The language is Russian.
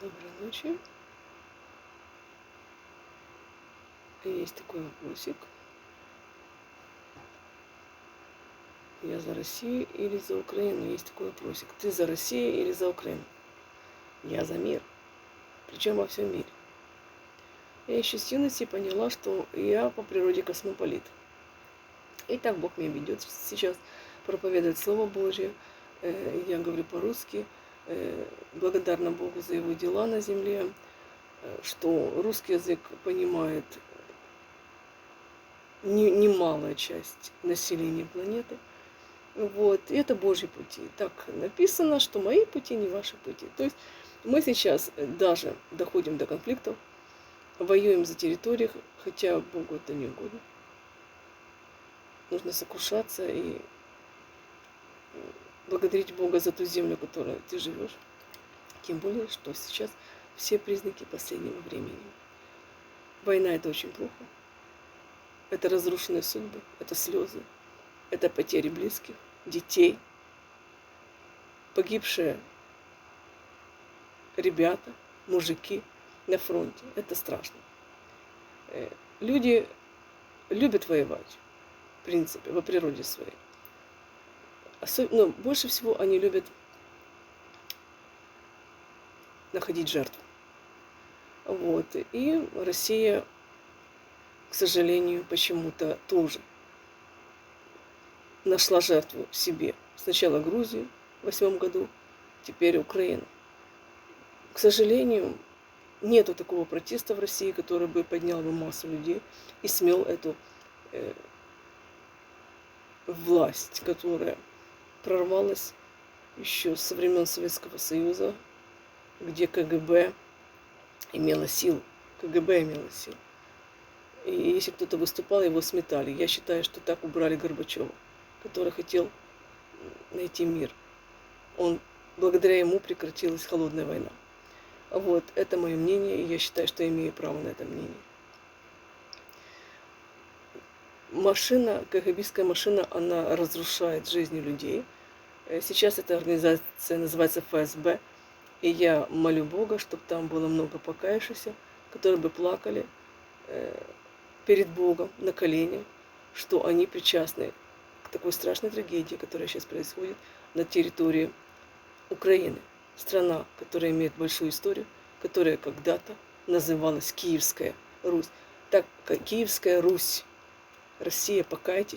Доброй ночи. Есть такой вопросик. Я за Россию или за Украину? Есть такой вопросик. Ты за Россию или за Украину? Я за мир. Причем во всем мире. Я еще с юности поняла, что я по природе космополит. И так Бог меня ведет сейчас проповедовать Слово Божье. Э, я говорю по-русски. Э, благодарна Богу за его дела на земле, э, что русский язык понимает немалая часть населения планеты. Вот. И это Божьи пути. Так написано, что мои пути не ваши пути. То есть мы сейчас даже доходим до конфликтов, воюем за территории, хотя Богу это не угодно. Нужно сокрушаться и благодарить Бога за ту землю, в которой ты живешь. Тем более, что сейчас все признаки последнего времени. Война это очень плохо. Это разрушенные судьбы, это слезы, это потери близких, детей, погибшие ребята, мужики на фронте. Это страшно. Э, люди любят воевать, в принципе, по природе своей ну, больше всего они любят находить жертву. Вот. И Россия, к сожалению, почему-то тоже нашла жертву себе. Сначала Грузию в восьмом году, теперь Украину. К сожалению, нету такого протеста в России, который бы поднял бы массу людей и смел эту э, власть, которая прорвалась еще со времен Советского Союза, где КГБ имела сил. КГБ имела сил. И если кто-то выступал, его сметали. Я считаю, что так убрали Горбачева, который хотел найти мир. Он, благодаря ему прекратилась холодная война. Вот, это мое мнение, и я считаю, что имею право на это мнение. машина, КГБистская машина, она разрушает жизни людей. Э, сейчас эта организация называется ФСБ. И я молю Бога, чтобы там было много покаявшихся, которые бы плакали э, перед Богом на коленях, что они причастны к такой страшной трагедии, которая сейчас происходит на территории Украины. Страна, которая имеет большую историю, которая когда-то называлась Киевская Русь. Так, Киевская Русь Россия, покайтесь.